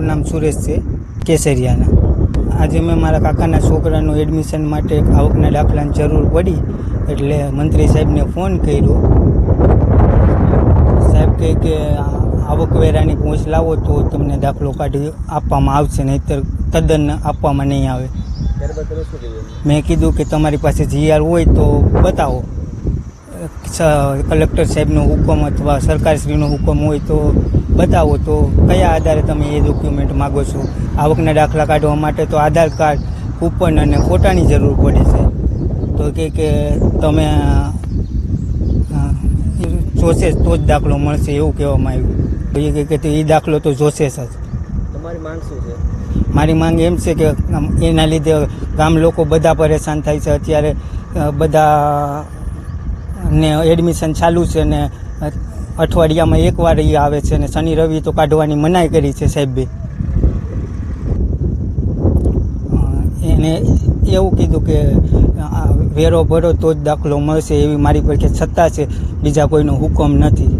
મારું નામ સુરેશ છે કેસરિયાના. આજે મેં મારા કાકાના છોકરાનું એડમિશન માટે એક આવકના દાખલાની જરૂર પડી એટલે મંત્રી સાહેબને ફોન કર્યો. સાહેબ કહે કે આવકવેરાની પહોંચ લાવો તો તમને દાખલો કાઢી આપવામાં આવશે નહીંતર તદ્દન આપવામાં નહીં આવે. મેં કીધું કે તમારી પાસે જીઆર હોય તો બતાવો. કલેક્ટર સાહેબનો હુકમ અથવા સરકારશ્રીનો હુકમ હોય તો બતાવો. તો કયા આધારે તમે એ ડોક્યુમેન્ટ માગો છો? આવકના દાખલા કાઢવા માટે તો આધાર કાર્ડ કૂપન અને ફોટાની જરૂર પડે છે. તો કે કે તમે જોશે તો જ દાખલો મળશે એવું કહેવામાં આવ્યું. એ કહે કે તો એ દાખલો તો જોશે જ. તમારી માંગ શું છે? મારી માંગ એમ છે કે એના લીધે ગામ લોકો બધા પરેશાન થાય છે. અત્યારે બધા ને એડમિશન ચાલુ છે ને અઠવાડિયામાં એકવાર એ આવે છે ને શનિ રવિ તો કાઢવાની મનાઈ કરી છે સાહેબે એને એવું કીધું કે વેરો ભરો તો જ દાખલો મળશે એવી મારી પર સત્તા છે. બીજા કોઈનો હુકમ નથી.